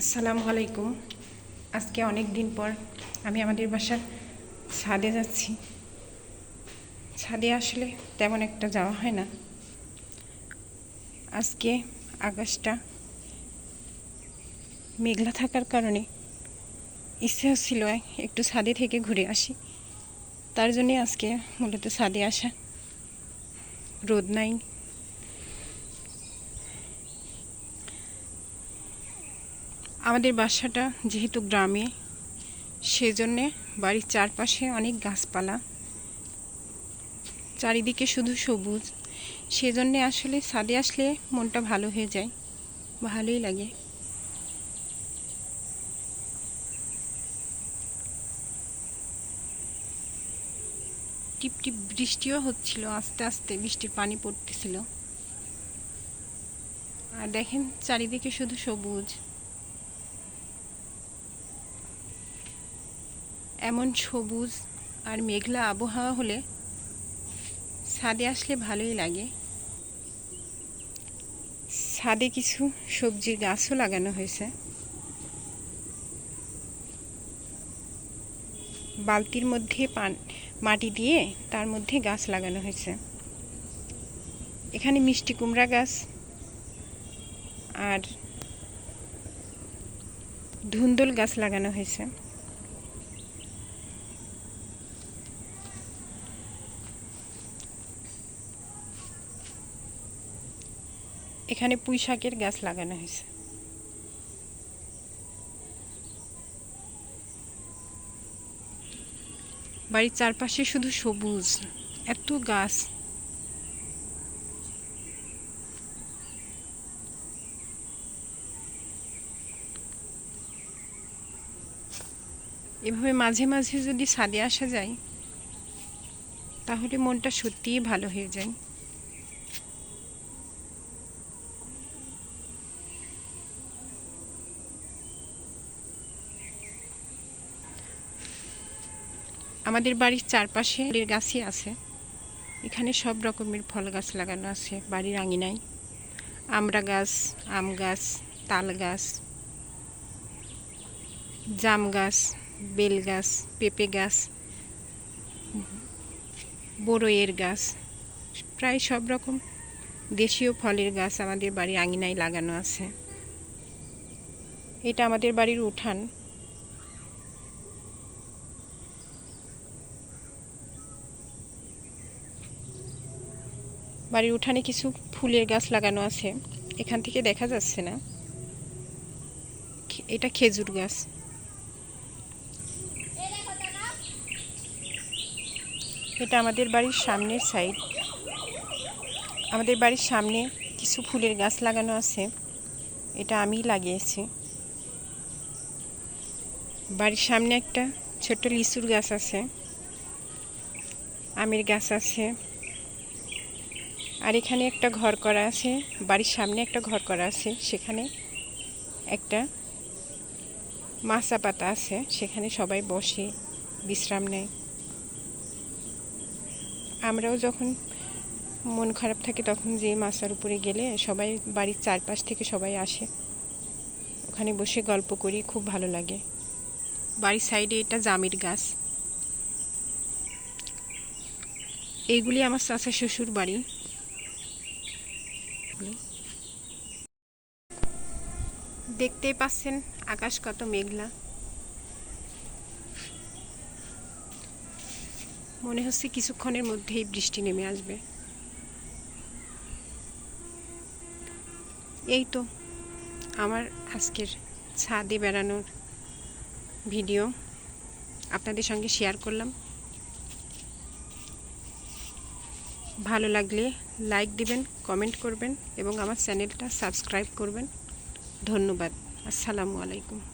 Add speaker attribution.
Speaker 1: আসসালামু আলাইকুম। আজকে অনেক দিন পর আমি আমাদের বাসার ছাদে যাচ্ছি। ছাদে আসলে তেমন একটা যাওয়া হয় না। আজকে আকাশটা মেঘলা থাকার কারণে ইচ্ছে হচ্ছিল একটু ছাদে থেকে ঘুরে আসি। তার জন্যে আজকে মূলত ছাদে আসা রোদ নাই। আমাদের বাসাটা যেহেতু গ্রামে, সেজন্যে বাড়ির চারপাশে অনেক গাছপালা। চারিদিকে শুধু সবুজ। সেজন্যে আসলে ছাদে আসলে মনটা ভালো হয়ে যায়, ভালোই লাগে। টিপ টিপ বৃষ্টিও হচ্ছিল, আস্তে আস্তে বৃষ্টির পানি পড়তেছিল। আর দেখেন, চারিদিকে শুধু সবুজ। এমন সবুজ আর মেঘলা আবহাওয়া হলে ছাদে আসলে ভালোই লাগে। ছাদে কিছু সবজির গাছও লাগানো হয়েছে। বালতির মধ্যে পান, মাটি দিয়ে তার মধ্যে গাছ লাগানো হয়েছে। এখানে মিষ্টি কুমড়া গাছ আর ধুন্দল গাছ লাগানো হয়েছে। এখানে পুঁই শাকের গাছ লাগানো হয়েছে। বাড়ির চারপাশে শুধু সবুজ, এত গাছ। এভাবে মাঝে মাঝে যদি ছাদে আসা যায়, তাহলে মনটা সত্যিই ভালো হয়ে যায়। আমাদের বাড়ির চারপাশে গাছই আছে। এখানে সব রকমের ফল গাছ লাগানো আছে, বাড়ির আঙিনায়। আমড়া গাছ, আম গাছ, তাল গাছ, জাম গাছ, বেল গাছ, পেঁপে গাছ, বড়ইয়ের গাছ, প্রায় সব রকম দেশীয় ফলের গাছ আমাদের বাড়ির আঙিনায় লাগানো আছে। এটা আমাদের বাড়ির উঠান। বাড়ির উঠানে কিছু ফুলের গাছ লাগানো আছে। এখান থেকে দেখা যাচ্ছে না। এটা খেজুর গাছ। এটা আমাদের বাড়ির সামনের সাইড। আমাদের বাড়ির সামনে কিছু ফুলের গাছ লাগানো আছে। এটা আমি লাগিয়েছি। বাড়ির সামনে একটা ছোট্ট লিচুর গাছ আছে। আমের গাছ আছে। আর এখানে একটা ঘর করা আছে, বাড়ির সামনে একটা ঘর করা আছে, সেখানে একটা মাছা পাতা আছে, সেখানে সবাই বসে বিশ্রাম নেয়। আমরাও যখন মন খারাপ থাকে তখন যে মাছার উপরে গেলে সবাই বাড়ির চারপাশ থেকে সবাই আসে। ওখানে বসে গল্প করি, খুব ভালো লাগে। বাড়ির সাইডে এটা জামির গাছ। এইগুলি আমার চাচা শ্বশুর বাড়ি দেখতেই পাচ্ছেন আকাশ কত মেঘলা। মনে হচ্ছে কিছুক্ষণের মধ্যেই বৃষ্টি নেমে আসবে। এই তো আমার আজকের ছাদে বেড়ানোর ভিডিও। আপনাদের সঙ্গে শেয়ার করলাম। ভালো লাগলে লাইক দিবেন কমেন্ট করবেন এবং আমার চ্যানেলটা সাবস্ক্রাইব করবেন। ধন্যবাদ। আসসালামু আলাইকুম।